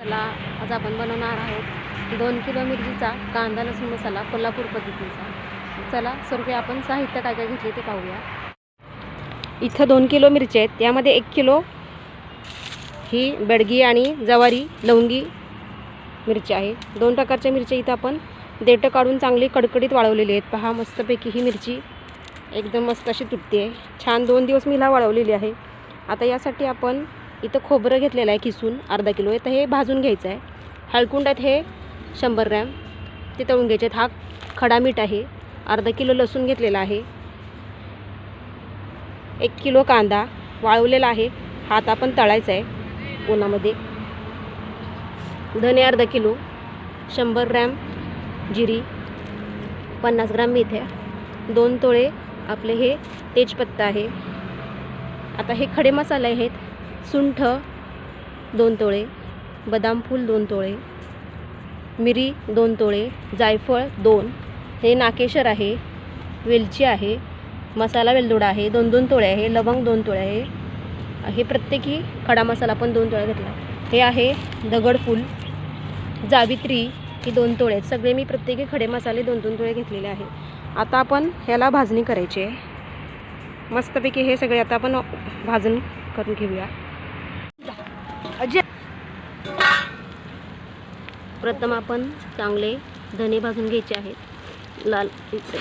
चला आज आपण बनवणार आहोत दोन किलो मिरचीचा कांदा लसूण मसाला कोल्हापूर पद्धतीचा. चला स्वरूपी आपण. साहित्य काय काय घेतले ते पाहूया. इथं दोन किलो मिरची आहेत. यामध्ये एक किलो ही बेडगी आणि जवारी लवंगी मिरची आहे. दोन प्रकारच्या मिरच्या इथं आपण देठं काढून चांगली कडकडीत वाळवलेली आहेत. पहा मस्तपैकी ही मिरची एकदम मस्त अशी तुटते आहे. छान दोन दिवस मी हिला वाळवलेली आहे. आता यासाठी आपण इथं खोबरं घेतलेलं आहे किसून अर्धा किलो. तर हे भाजून घ्यायचं आहे. हळकुंड आहेत हे शंभर ग्रॅम. ते तळून घ्यायचे आहेत. हा खडा मीठ आहे. अर्धा किलो लसूण घेतलेला आहे. एक किलो कांदा वाळवलेला आहे. हात आपण तळायचा आहे उन्हामध्ये. धने अर्धा किलो. शंभर ग्रॅम जिरी. पन्नास ग्रॅम मेथ्या दोन तोळे आपले हे तेजपत्ता आहे. आता हे खडे मसाले आहेत. सुंठ दोन तोळे बदाम फूल दोन तोळे मिरी दोन तोळे जायफळ दोन. हे नाकेशर आहे वेलची आहे मसाला वेलदोडा आहे दोन दोन तोळे आहे लवंग दोन तोळे आहे. हे प्रत्येकी खडा मसाला पण दोन तोळे घेतला. हे आहे दगडफूल जावित्री ही दोन तोळे आहेत. सगळे मी प्रत्येकी खडे मसाले दोन दोन तोळे घेतलेले आहे. आता आपण ह्याला भाजणी करायची आहे. मस्तपैकी हे सगळे आता आपण भाजून करून घेऊया. प्रथम आपण चांगले धने भाजून घ्यायचे आहेत. लाल इकडे.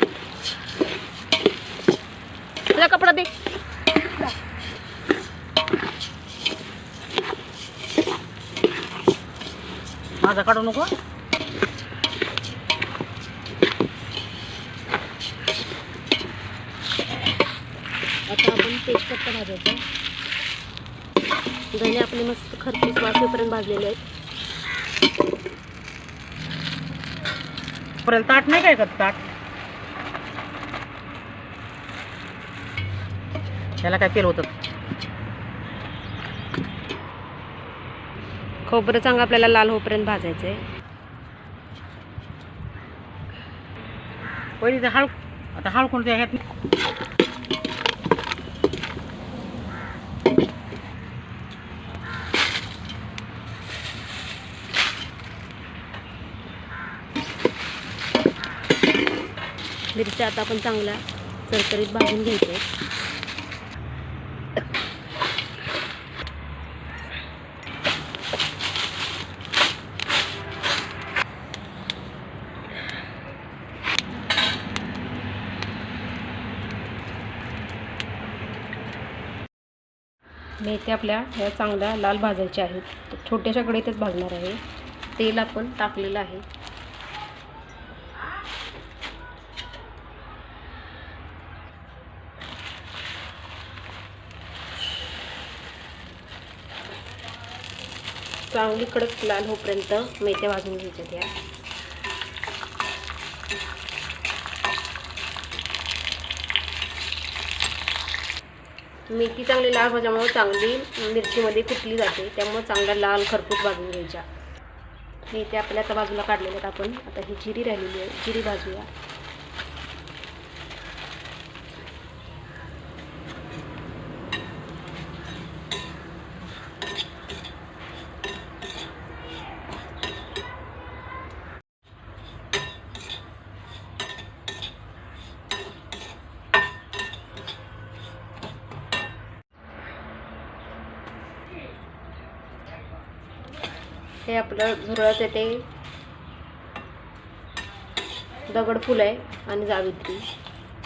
तुला कपडा दे. माझा काढू नको? आता आपण तेजपत्ता भाजायचा. धने आपले मस्त खरपूस वाफेपर्यंत भाजलेले आहेत. पर्यंत ताट नाही काय का ताट? त्याला काय तेल होतं? खोबरं चांगलं आपल्याला लाल होईपर्यंत भाजायचं आहे पहिले ते हळ आता हळ कोणत्या ह्यात मिरच्या आता आपण चांगल्या तरतरीत भाजून घ्यायच्या मेथी मेथ्या आपल्या ह्या चांगल्या लाल भाजायच्या आहेत. छोट्याशा कढईतच भाजणार आहे. तेल आपण टाकलेलं आहे. चांगली कडक लाल होईपर्यंत मेथ्या भाजून घ्यायच्या त्या. मेथी चांगली लाल भाज्यामुळे चांगली मिरचीमध्ये कुटली जाते त्यामुळे चांगल्या लाल खरपूस भाजून घ्यायच्या. मेथ्या आपल्या आता बाजूला काढलेल्या आहेत आपण. आता ही जिरी राहिलेली आहे जिरी भाजूया. हे आपलं झुरळाचं ते दगडफूल आहे आणि जावित्री.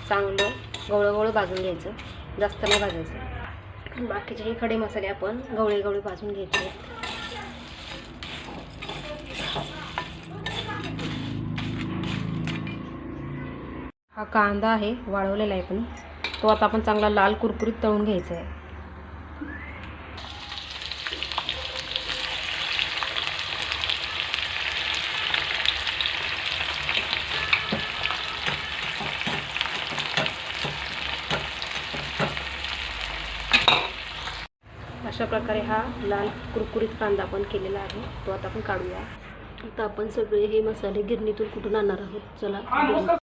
चांगलं गवळं गवळं भाजून घ्यायचं. जास्त नाही भाजायचं. बाकीचे हे खडे मसाले आपण गवळे गवळे भाजून घ्यायचे हा कांदा आहे वाळवलेला आहे पण. तो आता आपण चांगला लाल कुरकुरीत तळून घ्यायचा आहे. अशा प्रकारे हा लाल कुरकुरीत कांदा आपण केलेला आहे. तो आता आपण काढूया. आता आपण सगळे हे मसाले गिरणीतून कुठून आणणार आहोत? चला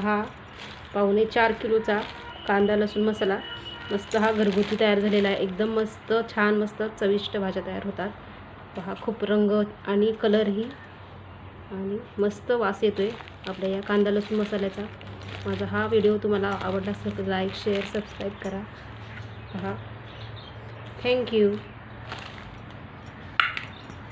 हा पावणे चार किलोचा कांदा लसूण मसाला. मस्त हा घरगुती तयार झालेला आहे. एकदम मस्त छान मस्त चविष्ट भाज्या तयार होतात. पहा खूप रंग आणि कलरही आणि मस्त वास येतो आहे आपल्या या कांदा लसूण मसाल्याचा. माझा हा व्हिडिओ तुम्हाला आवडला असेल तर लाईक शेअर सबस्क्राईब करा. पहा. थँक्यू